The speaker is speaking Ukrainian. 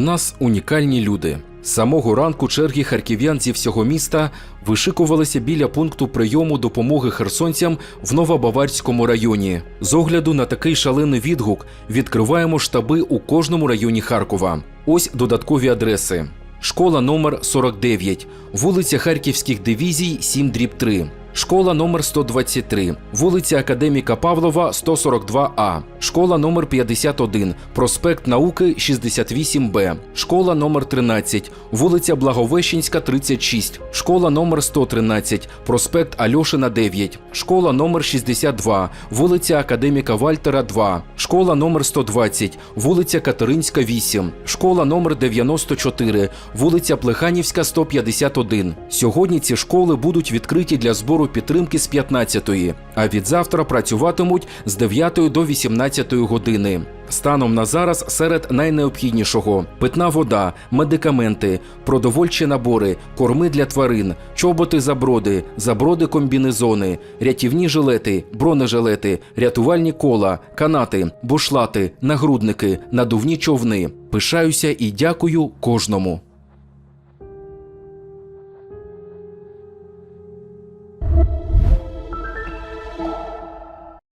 нас унікальні люди. З самого ранку черги харків'ян зі всього міста вишикувалися біля пункту прийому допомоги херсонцям в Новобаварському районі. З огляду на такий шалений відгук відкриваємо штаби у кожному районі Харкова. Ось додаткові адреси. Школа номер 49, вулиця Харківських дивізій 7 дріб 3. Школа номер 123, вулиця Академіка Павлова 142А. Школа номер 51, проспект Науки 68Б. Школа номер 13, вулиця Благовещенська 36. Школа номер 113, проспект Альошина 9. Школа номер 62, вулиця Академіка Вальтера 2. Школа номер 120, вулиця Катеринська 8. Школа номер 94, вулиця Плеханівська 151. Сьогодні ці школи будуть відкриті для збору підтримки з 15-ї, а від завтра працюватимуть з 9 до 18 години. Станом на зараз серед найнеобхіднішого: питна вода, медикаменти, продовольчі набори, корми для тварин, чоботи заброди, заброди комбінезони, рятівні жилети, бронежилети, рятувальні кола, канати, бушлати, нагрудники, надувні човни. Пишаюся і дякую кожному.